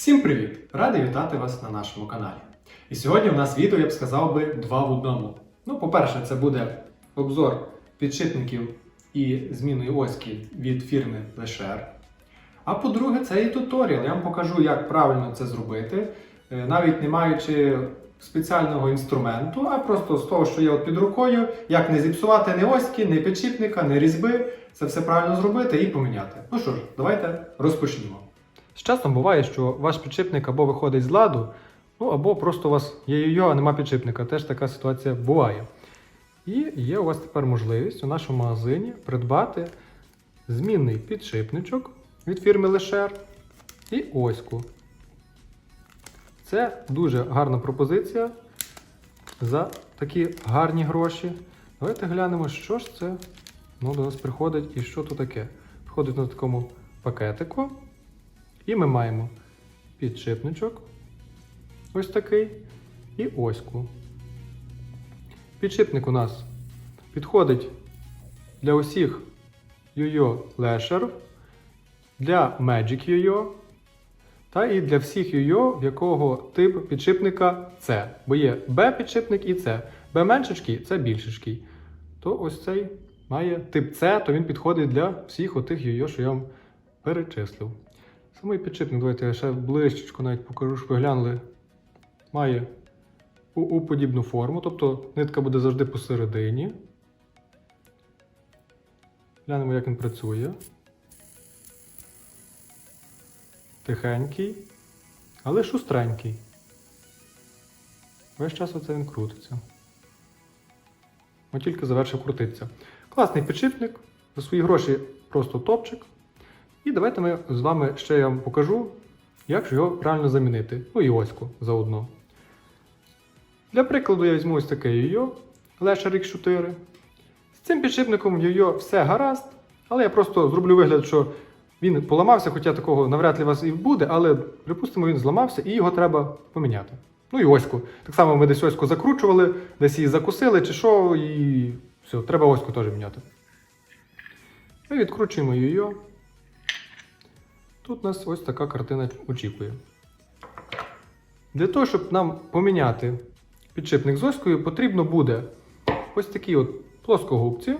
Всім привіт! Радий вітати вас на нашому каналі. І сьогодні у нас відео, я б сказав би, два в одному. Ну, по-перше, це буде обзор підшипників і змінної оськи від фірми Lesher. А по-друге, це і туторіал. Я вам покажу, як правильно це зробити, е, навіть не маючи спеціального інструменту, а просто з того, що є от під рукою, як не зіпсувати ні оськи, ні підшипника, ні різьби. Це все правильно зробити і поміняти. Ну що ж, давайте розпочнімо. З часом буває, що ваш підшипник або виходить з ладу, ну або просто у вас є йо, а нема підшипника. Теж така ситуація буває. І є у вас тепер можливість у нашому магазині придбати змінний підшипничок від фірми Lesher і оську. Це дуже гарна пропозиція за такі гарні гроші. Давайте глянемо, що ж це ну, до нас приходить і що тут таке. Приходить на такому пакетику. І ми маємо підшипничок, ось такий, і оську. Підшипник у нас підходить для усіх YoYo Lasher, для Magic YoYo та і для всіх YoYo, в якого тип підшипника С. Бо є B підшипник і С. B меншечкий це більшечкий. То ось цей має тип С, то він підходить для всіх отих YoYo, що я вам перечислив. Самий підшипник, давайте я ще ближчечко навіть покажу, щоб ви глянули. Має у подібну форму, тобто нитка буде завжди посередині. Глянемо, як він працює. Тихенький, але шустренький. Весь час оце він крутиться. От тільки завершив крутитися. Класний підшипник, за свої гроші просто топчик. І давайте ми з вами ще я вам покажу, як ж його правильно замінити. Ну і оську заодно. Для прикладу я візьму ось таке YoYo Lesher X4. З цим підшипником YoYo все гаразд, але я просто зроблю вигляд, що він поламався, хоча такого навряд ли у вас і буде, але припустимо, він зламався і його треба поміняти. Ну і оську. Так само ми десь оську закручували, десь її закусили чи що, і все, треба оську теж міняти. Ми відкручуємо YoYo. Тут нас ось така картина очікує. Для того, щоб нам поміняти підшипник з оською, потрібно буде ось такі от плоскогубці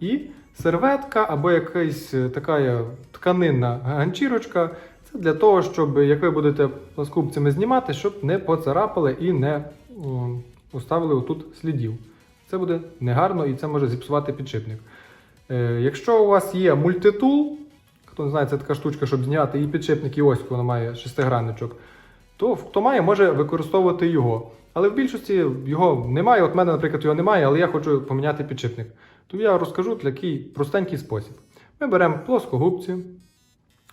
і серветка або якась е, така тканинна ганчірочка. Це для того, щоб як ви будете плоскогубцями знімати, щоб не поцарапали і не оставили отут слідів. Це буде негарно і це може зіпсувати підшипник. Е, якщо у вас є мультитул, хто не знає, це така штучка, щоб зняти і підшипник, і оську, вона має шестигранничок, то хто має, може використовувати його. Але в більшості його немає. От в мене, наприклад, його немає, але я хочу поміняти підшипник. То я розкажу такий простенький спосіб. Ми беремо плоскогубці,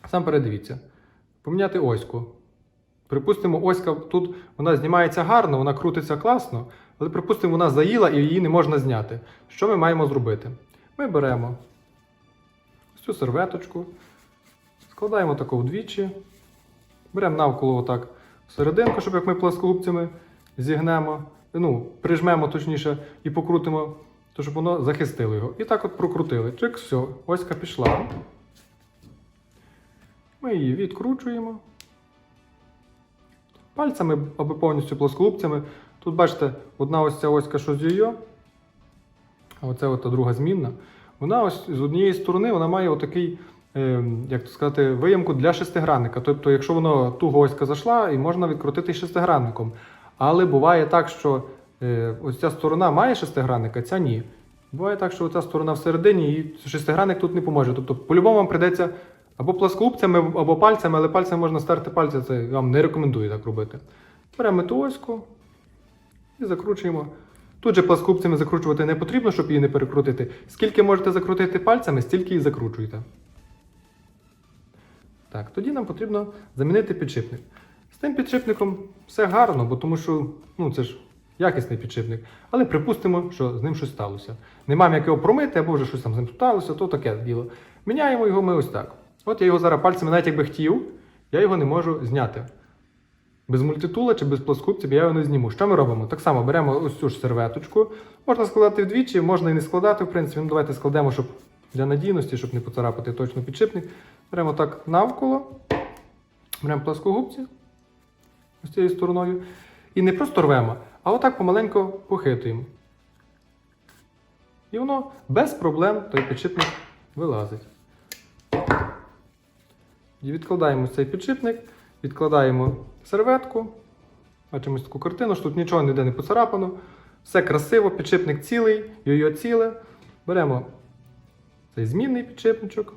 сам передивіться, поміняти оську. Припустимо, оська тут вона знімається гарно, вона крутиться класно, але припустимо, вона заїла і її не можна зняти. Що ми маємо зробити? Ми беремо цю серветочку, складаємо таку вдвічі, беремо навколо отак серединку, щоб як ми плоскогубцями зігнемо, ну, прижмемо точніше і покрутимо, то щоб воно захистило його. І так от прокрутили. Чик, все, оська пішла. Ми її відкручуємо. Пальцями або повністю плоскогубцями. Тут бачите, одна ось ця оська, що з її, а оце от та друга змінна. Вона ось з однієї сторони вона має отакий, е, як то сказати, виямку для шестигранника. Тобто, якщо воно туго оська зайшла, і можна відкрутити шестигранником. Але буває так, що е, ось ця сторона має шестигранника, ця ні. Буває так, що ця сторона всередині і шестигранник тут не поможе. Тобто, по-любому вам прийдеться або пласкогубцями, або пальцями, але пальцями можна стерти пальця, це вам не рекомендую так робити. Беремо ту оську і закручуємо. Тут же пласкогубцями закручувати не потрібно, щоб її не перекрутити. Скільки можете закрутити пальцями, стільки і закручуйте. Так, тоді нам потрібно замінити підшипник. З тим підшипником все гарно, бо тому що ну, це ж якісний підшипник. Але припустимо, що з ним щось сталося. Нема як його промити, або вже щось там з ним сталося, то таке діло. Міняємо його ми ось так. От я його зараз пальцями, навіть якби хотів, я його не можу зняти. Без мультитула чи без плоскогубців я його не зніму. Що ми робимо? Так само беремо ось цю ж серветочку. Можна складати вдвічі, можна і не складати, в принципі. Ну, давайте складемо, щоб для надійності, щоб не поцарапати точно підшипник. Беремо так навколо Беремо плоскогубці ось цією стороною. І не просто рвемо, а отак помаленько похитуємо. І воно без проблем той підшипник вилазить. І відкладаємо цей підшипник, відкладаємо серветку. Бачимо таку картину, що тут нічого ніде не поцарапано. Все красиво, підшипник цілий, йо-йо ціле. Беремо цей змінний підшипничок.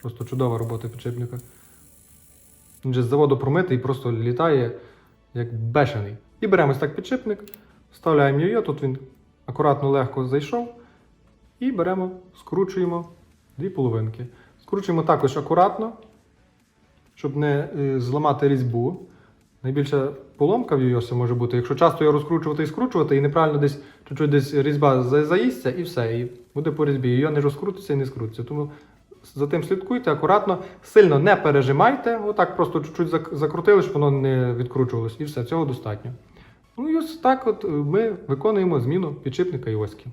Просто чудова робота підшипника. Він же з заводу промитий і просто літає як бешений. І беремо ось так підшипник, вставляємо його, тут він акуратно легко зайшов. І беремо, скручуємо дві половинки. Скручуємо також акуратно, щоб не е, зламати різьбу. Найбільша поломка в йосі може бути, якщо часто його розкручувати і скручувати, і неправильно десь чуть-чуть десь різьба за- заїсться, і все, і буде по різьбі. Його не розкрутиться і не скрутиться. Тому за тим слідкуйте акуратно, сильно не пережимайте, отак просто чуть-чуть закрутили, щоб воно не відкручувалось, і все, цього достатньо. Ну і ось так от е, ми виконуємо зміну підшипника і.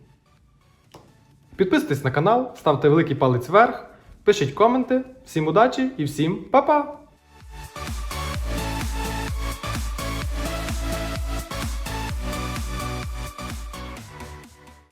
Підписуйтесь на канал, ставте великий палець вверх, пишіть коменти. Всім удачі і всім па-па!